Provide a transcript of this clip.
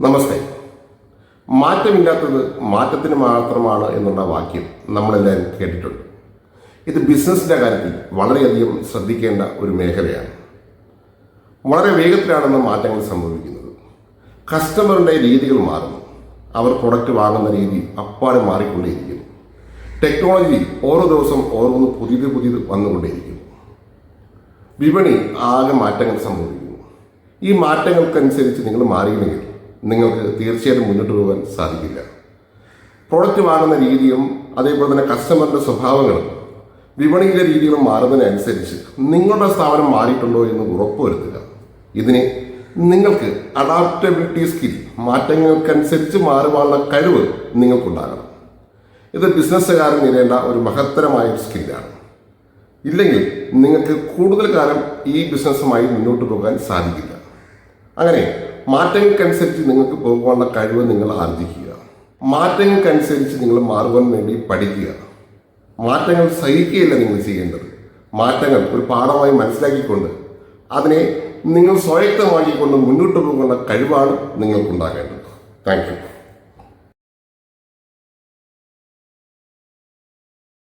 നമസ്തേ. മാറ്റമില്ലാത്തത് മാറ്റത്തിന് മാത്രമാണ് എന്നുള്ള വാക്യം നമ്മളെല്ലാവരും കേട്ടിട്ടുണ്ട്. ഇത് ബിസിനസ്സിന്റെ കാര്യത്തിൽ വളരെയധികം ശ്രദ്ധിക്കേണ്ട ഒരു മേഖലയാണ്. വളരെ വേഗത്തിലാണെന്ന് മാറ്റങ്ങൾ സംഭവിക്കുന്നത്. കസ്റ്റമറിന്റെ രീതികൾ മാറുന്നു. അവർ പ്രൊഡക്റ്റ് വാങ്ങുന്ന രീതി അപ്പാടെ മാറിക്കൊണ്ടേയിരിക്കുന്നു. ടെക്നോളജി ഓരോ ദിവസം ഓരോന്ന് പുതിയത് പുതിയത് വന്നുകൊണ്ടേയിരിക്കുന്നു. വിപണി ആകെ മാറ്റങ്ങൾ സംഭവിക്കുന്നു. ഈ മാറ്റങ്ങൾക്കനുസരിച്ച് നിങ്ങൾ മാറിയില്ലെങ്കിൽ നിങ്ങൾക്ക് തീർച്ചയായിട്ടും മുന്നോട്ട് പോകാൻ സാധിക്കില്ല. പ്രോഡക്റ്റ് വാങ്ങുന്ന രീതിയും അതേപോലെ തന്നെ കസ്റ്റമറിന്റെ സ്വഭാവങ്ങളും വിപണിയിലെ രീതികളും മാറുന്നതിനനുസരിച്ച് നിങ്ങളുടെ സ്ഥാപനം മാറിയിട്ടുണ്ടോ എന്ന് ഉറപ്പുവരുത്തുക. ഇതിന് നിങ്ങൾക്ക് അഡാപ്റ്റബിലിറ്റി സ്കിൽ മാറ്റങ്ങൾക്കനുസരിച്ച് മാറുവാനുള്ള കഴിവ് നിങ്ങൾക്കുണ്ടാകണം. ഇത് ബിസിനസ്സുകാരൻ നേടേണ്ട ഒരു മഹത്തരമായ സ്കില്ലാണ് ഇല്ലെങ്കിൽ നിങ്ങൾക്ക് കൂടുതൽ കാലം ഈ ബിസിനസ്സുമായി മുന്നോട്ട് പോകാൻ സാധിക്കില്ല. അങ്ങനെ മാറ്റങ്ങൾക്കനുസരിച്ച് നിങ്ങൾക്ക് പോകുവാനുള്ള കഴിവ് നിങ്ങൾ ആർജിക്കുക മാറ്റങ്ങൾക്കനുസരിച്ച് നിങ്ങൾ മാറുവാൻ വേണ്ടി പഠിക്കുക. മാറ്റങ്ങൾ സഹിക്കുകയല്ല നിങ്ങൾ ചെയ്യേണ്ടത്. മാറ്റങ്ങൾ ഒരു പാഠമായി മനസ്സിലാക്കിക്കൊണ്ട് അതിനെ നിങ്ങൾ സ്വായത്തമാക്കിക്കൊണ്ട് മുന്നോട്ട് പോകേണ്ട കഴിവാണ് നിങ്ങൾക്കുണ്ടാകേണ്ടത്. Thank you.